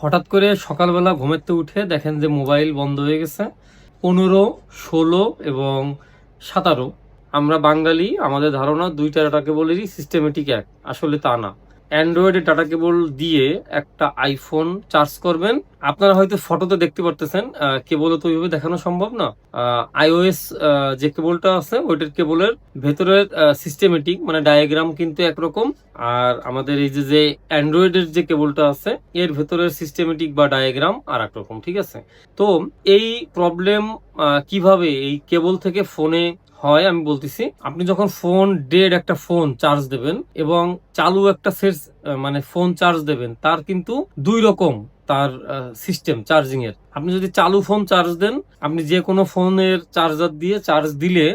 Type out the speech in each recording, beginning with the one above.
হঠাৎ করে সকালবেলা ঘুমেতে উঠে দেখেন যে মোবাইল বন্ধ হয়ে গেছে। পনেরো, ষোলো এবং সাতারো। আমরা বাঙালি, আমাদের ধারণা ডাটা কেবলেরই সিস্টেমেটিক এক আসলে তা না। অ্যান্ড্রয়েডের ডাটা কেবল দিয়ে একটা আইফোন চার্জ করবেন। আপনারা হয়তো ফটোতে দেখতে পারতেছেন কেবলও তো ওইভাবে দেখানো সম্ভব না। আইওএস যে কেবলটা আছে, ওইটার কেবলের ভেতরের সিস্টেমেটিক মানে ডায়াগ্রাম কিন্তু একরকম। আর আমাদের এই যে যে অ্যান্ড্রয়েডের যে কেবলটা আছে, এর ভেতরের সিস্টেমেটিক বা ডায়াগ্রাম আর এক রকম ঠিক আছে? তো এই প্রবলেম কীভাবে এই কেবল থেকে ফোনে হয়, আমি বলতেছি। আপনি যখন ফোন ডেড একটা ফোন চার্জ দেবেন এবং চালু একটা সেট মানে ফোন চার্জ দেবেন, তার কিন্তু দুই রকম তার সিস্টেম চার্জিং এর। আপনি যদি চালু ফোন চার্জ দেন, আপনি যে কোনো ফোনের চার্জার দিয়ে চার্জ দিলে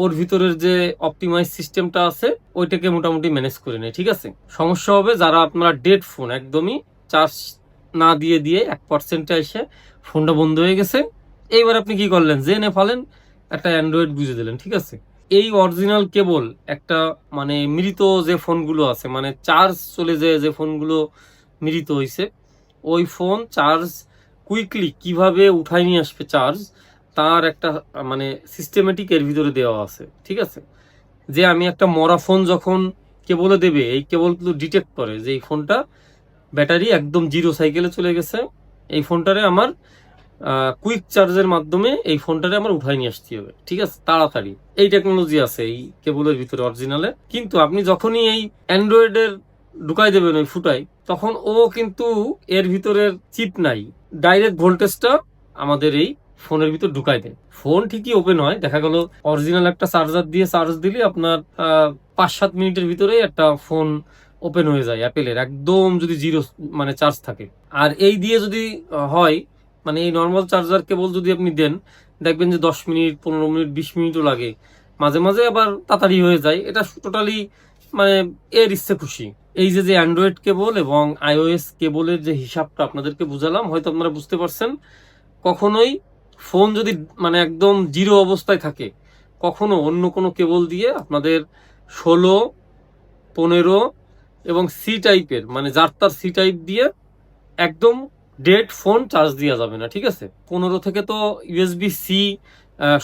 ওর ভিতরের যে অপটিমাইজ সিস্টেমটা আছে, ওইটাকে মোটামুটি ম্যানেজ করে নেয়, ঠিক আছে? সমস্যা হবে যারা আপনারা ডেড ফোন একদমই চার্জ না দিয়ে দিয়ে এক পার্সেন্টে এসে ফোনটা বন্ধ হয়ে গেছে। এইবার আপনি কি করলেন? জেনে ফেলেন একটা অ্যান্ড্রয়েড বুঝে দিলেন, ঠিক আছে? এই অরিজিনাল কেবল একটা মানে মৃত যে ফোনগুলো আছে মানে চার্জ চলে যায় যে ফোনগুলো মৃত হইছে, ওই ফোন চার্জ কুইকলি কীভাবে উঠাই নিয়ে আসবে চার্জ তার একটা মানে সিস্টেমেটিক এর ভিতরে দেওয়া আছে, ঠিক আছে? যে আমি একটা মরা ফোন যখন কেবলে দেবে, এই কেবল কিন্তু ডিটেক্ট করে যে এই ফোনটা ব্যাটারি একদম জিরো সাইকেলে চলে গেছে, এই ফোনটারে আমার কুইক চার্জের মাধ্যমে এই ফোনটারে আমার উঠাই নিয়ে আসতে হবে। ঠিক আছে? তাড়াতাড়ি। এই টেকনোলজি আছে, এই কেবলের ভিতরে অরিজিনালে কিন্তু আপনি যখনই এই অ্যান্ড্রয়েডের ঢুকাই দেবেন, ওই ফুটাই, তখন ও কিন্তু এর ভিতরের চিপ নাই। ডাইরেক্ট ভোল্টেজটা আমাদের এই ফোনের ভিতর ঢুকাই দেয়। ফোন ঠিকই ওপেন হয়, দেখা গেল অরিজিনাল একটা চার্জার দিয়ে চার্জ দিলে আপনার পাঁচ সাত মিনিটের ভিতরে একটা ফোন ওপেন হয়ে যায় অ্যাপেলের একদম যদি জিরো মানে চার্জ থাকে। আর এই দিয়ে যদি হয় মানে এই নর্মাল চার্জার কেবল যদি আপনি দেন, দেখবেন যে দশ মিনিট, পনেরো মিনিট, বিশ মিনিটও লাগে। মাঝে মাঝে আবার তাড়াতাড়ি হয়ে যায়। এটা টোটালি মানে এর ইচ্ছে খুশি। এই যে যে অ্যান্ড্রয়েড কেবল এবং আইওএস কেবলের যে হিসাবটা আপনাদেরকে বুঝালাম, হয়তো আপনারা বুঝতে পারছেন। কখনোই ফোন যদি মানে একদম জিরো অবস্থায় থাকে, কখনো অন্য কোনো কেবল দিয়ে আপনাদের ষোলো, পনেরো এবং সি টাইপের মানে যার তার সি টাইপ দিয়ে একদম ডেড ফোন চার্জ দেওয়া যাবে না, ঠিক আছে? পনেরো থেকে তো ইউএসবি সি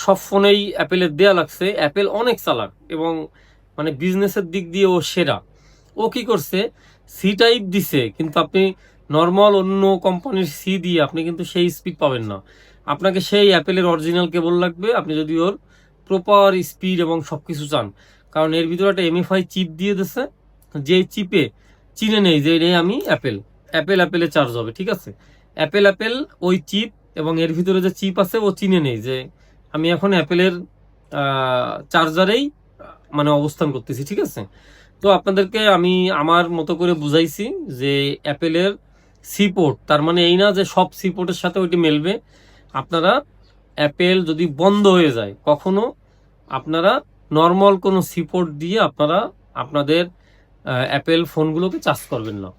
সব ফোনেই অ্যাপেলের দেয়া লাগছে। অ্যাপেল অনেক চালাক এবং মানে বিজনেসের দিক দিয়ে ও সেরা। ও কি করছে? সি টাইপ দিছে, কিন্তু আপনি নর্মাল অন্য কোম্পানির সি দিয়ে আপনি কিন্তু সেই স্পিড পাবেন না। আপনাকে সেই অ্যাপেলের অরিজিনাল কেবল লাগবে, আপনি যদি ওর প্রপার স্পিড এবং সব কিছু চান। কারণ এর ভিতরে একটা এমএফআই চিপ দিয়ে দিছে। যে চিপে চিনে নেই যে, এই আমি অ্যাপেল অ্যাপেল অ্যাপেলে চার্জ হবে, ঠিক আছে? অ্যাপেল অ্যাপেল ওই চিপ এবং এর ভিতরে যে চিপ আছে ও চিনে নেই যে আমি এখন অ্যাপেলের চার্জারেই মানে অবস্থান করতেছি, ঠিক আছে? তো আপনাদেরকে আমি আমার মতো করে বুঝাইছি যে অ্যাপেলের সি পোর্ট তার মানে এই না যে সব সি পোর্টের সাথে ওইটি মেলবে। আপনারা অ্যাপেল যদি বন্ধ হয়ে যায়, কখনো আপনারা নর্মাল কোনো সি পোর্ট দিয়ে আপনারা আপনাদের অ্যাপেল ফোনগুলোকে চার্জ করবেন না।